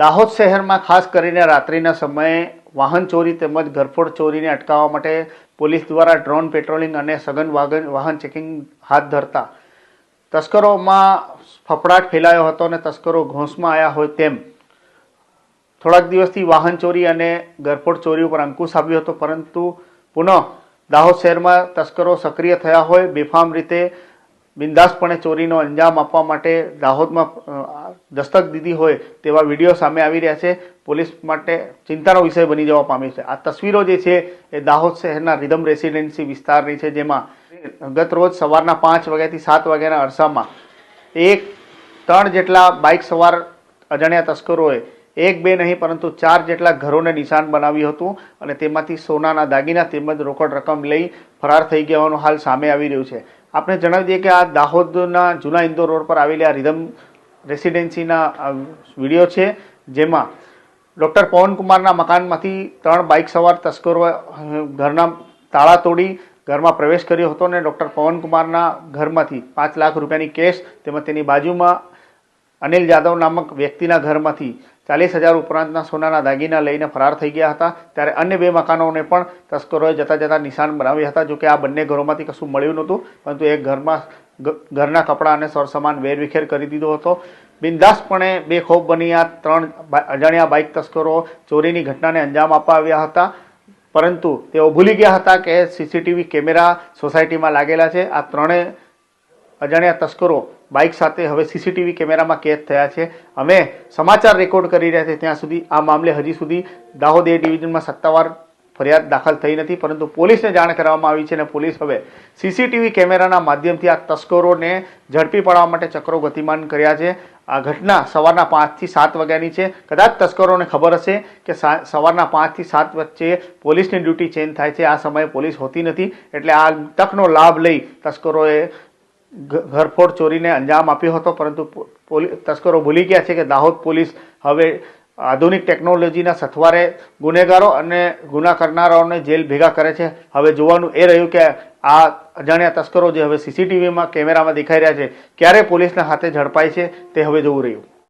દાહોદ શહેરમાં ખાસ કરીને રાત્રિના સમયે વાહન ચોરી તેમજ ઘરફોડ ચોરીને અટકાવવા માટે પોલીસ દ્વારા ડ્રોન પેટ્રોલિંગ અને સઘન વાગન વાહન ચેકિંગ હાથ ધરતા. તસ્કરોમાં ફફડાટ ફેલાયો હતો અને તસ્કરો ઘોંસમાં આવ્યા હોય તેમ. થોડાક દિવસથી વાહન ચોરી અને ઘરફોડ ચોરી ઉપર અંકુશ આવ્યો હતો, પરંતુ પુનઃ દાહોદ શહેરમાં તસ્કરો સક્રિય થયા હોય બેફામ રીતે બિંદાસપણે ચોરીનો અંજામ આપવા માટે દાહોદમાં દસ્તક દીધી હોય તેવા વીડિયો સામે આવી રહ્યા છે. પોલીસ માટે ચિંતાનો વિષય બની જવા પામ્યો છે. આ તસવીરો જે છે એ દાહોદ શહેરના રિધમ રેસિડેન્સી વિસ્તારની છે, જેમાં ગત રોજ સવારના પાંચ વાગ્યાથી સાત વાગ્યાના અરસામાં એક, ત્રણ જેટલા બાઇક સવાર અજાણ્યા તસ્કરોએ એક, બે નહીં, પરંતુ ચાર જેટલા ઘરોને નિશાન બનાવ્યું હતું અને તેમાંથી સોનાના દાગીના તેમજ રોકડ રકમ લઈ ફરાર થઈ ગયા હોવાનું હાલ સામે આવી રહ્યું છે. આપણે જણાવી દઈએ કે આ દાહોદના જૂના ઇન્દોર રોડ પર આવેલી આ રિધમ રેસિડેન્સીના વીડિયો છે, જેમાં ડૉક્ટર પવનકુમારના મકાનમાંથી ત્રણ બાઇક સવાર તસ્કરો ઘરના તાળા તોડી ઘરમાં પ્રવેશ કર્યો હતો અને ડૉક્ટર પવનકુમારના ઘરમાંથી પાંચ લાખ રૂપિયાની કેશ તેમજ તેની બાજુમાં અનિલ જાદવ નામક વ્યક્તિના ઘરમાંથી ચાલીસ હજાર ઉપરાંતના સોનાના દાગીના લઈને ફરાર થઈ ગયા હતા. ત્યારે અન્ય બે મકાનોને પણ તસ્કરોએ જતા જતા નિશાન બનાવ્યા હતા, જોકે આ બંને ઘરોમાંથી કશું મળ્યું નહોતું, પરંતુ એક ઘરમાં ઘરના કપડાં અને સરસામાન વેરવિખેર કરી દીધો હતો. બિંદાસપણે બેખોફ બની આ ત્રણ અજાણ્યા બાઇક તસ્કરો ચોરીની ઘટનાને અંજામ આપવા આવ્યા હતા. પરંતુ તેઓ ભૂલી ગયા હતા કે સીસીટીવી કેમેરા સોસાયટીમાં લાગેલા છે. આ ત્રણેય અજાણ્યા તસ્કરો બાઇક સાથે હવે સીસીટીવી કેમેરામાં કેદ થયા છે. અમે સમાચાર રેકોર્ડ કરી રહ્યા છે ત્યાં સુધી આ મામલે હજી સુધી દાહોદ એ ડિવિઝનમાં સત્તાવાર ફરિયાદ દાખલ થઈ નથી, પરંતુ પોલીસને જાણ કરવામાં આવી છે અને પોલીસ હવે સીસીટીવી કેમેરાના માધ્યમથી આ તસ્કરોને ઝડપી પાડવા માટે ચક્રો ગતિમાન કર્યા છે. આ ઘટના સવારના પાંચથી સાત વાગ્યાની છે. કદાચ તસ્કરોને ખબર હશે કે સવારના પાંચથી સાત વચ્ચે પોલીસની ડ્યુટી ચેન્જ થાય છે. આ સમયે પોલીસ હોતી નથી, એટલે આ તકનો લાભ લઈ તસ્કરોએ ઘરફોડ ચોરીને અંજામ આપ્યો હતો, પરંતુ તસ્કરો ભૂલી ગયા છે કે દાહોદ પોલીસ હવે આધુનિક ટેકનોલોજીના સથવારે ગુનેગારો અને ગુના કરનારાઓને જેલ ભેગા કરે છે. હવે જોવાનું એ રહ્યું કે આ અજાણ્યા તસ્કરો જે હવે સીસીટીવીમાં કેમેરામાં દેખાઈ રહ્યા છે, ક્યારે પોલીસના હાથે ઝડપાય છે તે હવે જોવું રહ્યું.